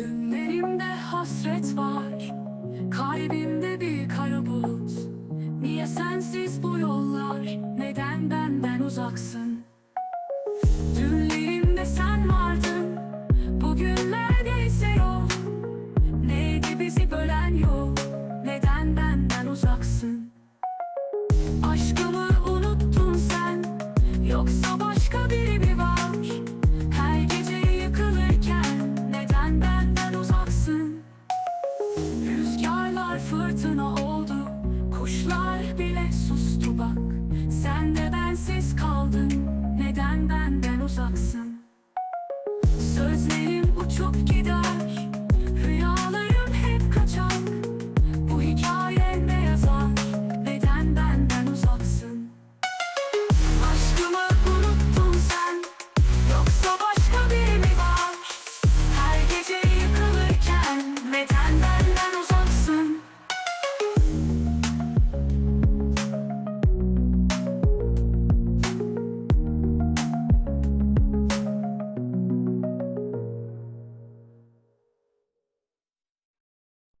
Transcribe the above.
Ünlerimde hasret var Kalbimde bir kara bulut. Niye sensiz bu yollar? Neden benden uzaksın? Dünlerimde sen vardın Bugünlerde ise yok. Neydi bizi bölen yok Neden benden uzaksın? Aşkımı unuttun sen Yoksa fırtına oldu. Kuşlar bile sustu bak. Sen de bensiz kaldın. Neden benden uzaksın? Sözlerim uçup gider.